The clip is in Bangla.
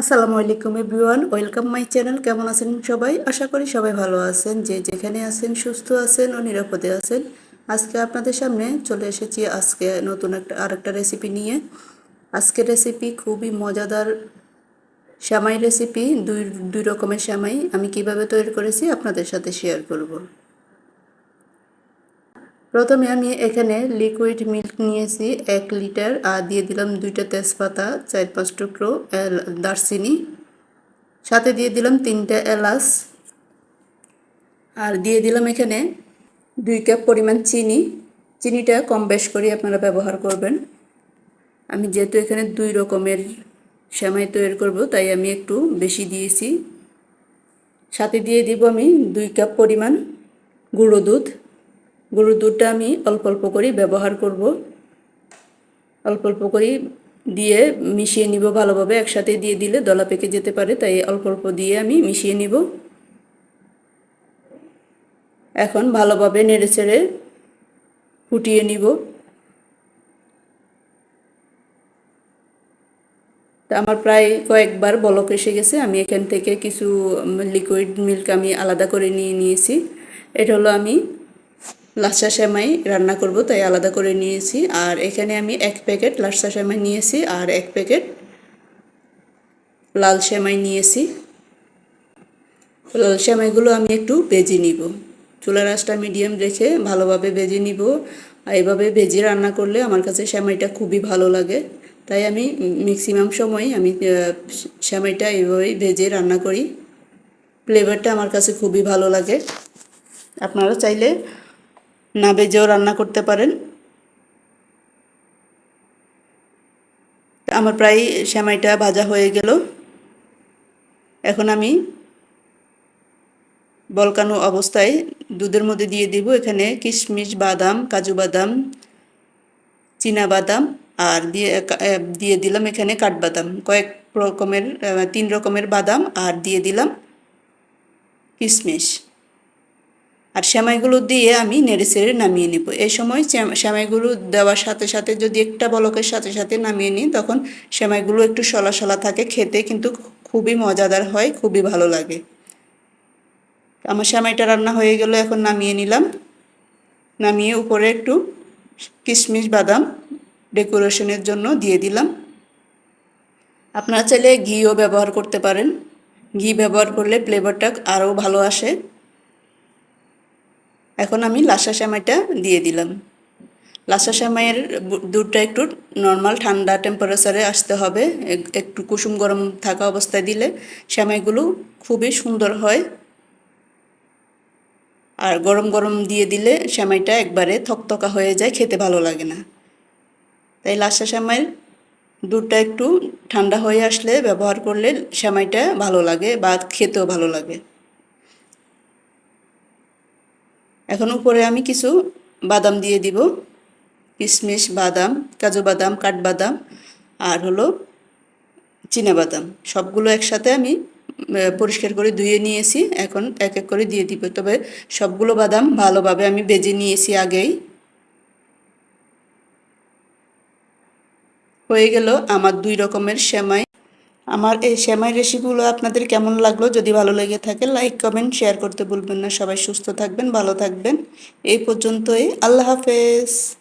আসসালামু আলাইকুম এভরিওয়ান, ওয়েলকাম মাই চ্যানেল, কেমন আছেন সবাই? আশা করি সবাই ভালো আছেন, যে যেখানে আছেন সুস্থ আছেন ও নিরাপদে আছেন। আজকে আপনাদের সামনে চলে এসেছি আজকে নতুন একটা আরেকটা রেসিপি নিয়ে। আজকের রেসিপি খুবই মজাদার শ্যামাই রেসিপি দুই দুই রকমের শ্যামাই আমি কীভাবে তৈরি করেছি আপনাদের সাথে শেয়ার করব। প্রথমে আমি এখানে লিকুইড মিল্ক নিয়েছি এক লিটার, আর দিয়ে দিলাম দুইটা তেজপাতা, চার পাঁচ টুকরো দারচিনি। সাথে দিয়ে দিলাম তিনটা এলাচ। আর দিয়ে দিলাম এখানে দুই কাপ পরিমাণ চিনি। চিনিটা কম বেশ করে আপনারা ব্যবহার করবেন। আমি যেহেতু এখানে দুই রকমের সেমাই তৈরি করব, তাই আমি একটু বেশি দিয়েছি। সাথে দিয়ে দিব আমি দুই কাপ পরিমাণ গুঁড়ো দুধ। গরুর দুধটা আমি অল্প অল্প করে ব্যবহার করব। অল্প অল্প করে দিয়ে মিশিয়ে নিব ভালোভাবে। একসাথে দিয়ে দিলে দলা পেকে যেতে পারে, তাই অল্প অল্প দিয়ে আমি মিশিয়ে নিব। এখন ভালোভাবে নেড়ে ছেড়ে ফুটিয়ে নিব। তা আমার প্রায় কয়েকবার বলক এসে গেছে। আমি এখান থেকে কিছু লিকুইড মিল্ক আমি আলাদা করে নিয়ে নিয়েছি। এটা হলো আমি লাচ্ছা সেমাই রান্না করব, তাই আলাদা করে নিয়েছি। আর এখানে আমি এক প্যাকেট লাচ্ছা সেমাই নিয়েছি, আর এক প্যাকেট লাল সেমাই নিয়েছি। লাল সেমাইগুলো আমি একটু ভেজে নিব। চুলার আঁচটা মিডিয়াম রেখে ভালোভাবে ভেজে নিব। এভাবে ভেজে রান্না করলে আমার কাছে সেমাইটা খুবই ভালো লাগে। তাই আমি ম্যাক্সিমাম সময় আমি সেমাইটা এইভাবেই ভেজে রান্না করি। ফ্লেভারটা আমার কাছে খুবই ভালো লাগে। আপনারা চাইলে না ভেজেও রান্না করতে পারেন। আমার প্রায় সেমাইটা ভাজা হয়ে গেল। এখন আমি বলকানো অবস্থায় দুধের মধ্যে দিয়ে দিব এখানে কিশমিশ, বাদাম, কাজু বাদাম, চীনা বাদাম আর দিয়ে দিয়ে দিলাম এখানে কাঠবাদাম কয়েক রকমের তিন রকমের বাদাম আর দিয়ে দিলাম কিশমিশ। আর সেমাইগুলো দিয়ে আমি নেড়ে চেড়ে নামিয়ে নেব। এই সময় সেম- সেমাইগুলো দেওয়ার সাথে সাথে যদি একটা বলকের সাথে সাথে নামিয়ে নিই, তখন সেমাইগুলো একটু সলা সলা থাকে খেতে, কিন্তু খুবই মজাদার হয়, খুবই ভালো লাগে। আমার সেমাইটা রান্না হয়ে গেল, এখন নামিয়ে নিলাম। নামিয়ে উপরে একটু কিশমিশ বাদাম ডেকোরেশনের জন্য দিয়ে দিলাম। আপনারা চাইলে ঘিও ব্যবহার করতে পারেন। ঘি ব্যবহার করলে ফ্লেভারটা আরও ভালো আসে। এখন আমি লাসা সেমাইটা দিয়ে দিলাম। লাসা সেমাইয়ের দুধটা একটু নর্মাল ঠান্ডা টেম্পারেচারে আসতে হবে। একটু কুসুম গরম থাকা অবস্থায় দিলে সেমাইগুলো খুবই সুন্দর হয়। আর গরম গরম দিয়ে দিলে সেমাইটা একবারে থকথকা হয়ে যায়, খেতে ভালো লাগে না। তাই লাসা সেমাইয়ের দুধটা একটু ঠান্ডা হয়ে আসলে ব্যবহার করলে সেমাইটা ভালো লাগে বা খেতেও ভালো লাগে। এখন উপরে আমি কিছু বাদাম দিয়ে দিব। কিশমিশ, বাদাম, কাজু বাদাম, কাঠবাদাম আর হলো বাদাম। সবগুলো একসাথে আমি পরিষ্কার করে ধুয়ে নিয়েছি। এখন এক এক করে দিয়ে দিব। তবে সবগুলো বাদাম ভালোভাবে আমি বেজে নিয়েছি আগেই। হয়ে গেল আমার দুই রকমের সেমাই। আমার এই সেমাই রেসিপিগুলো আপনাদের কেমন লাগল? যদি ভালো লেগে থাকে লাইক কমেন্ট শেয়ার করতে ভুলবেন না। সবাই সুস্থ থাকবেন, ভালো থাকবেন। এই পর্যন্তই। আল্লাহ হাফেজ।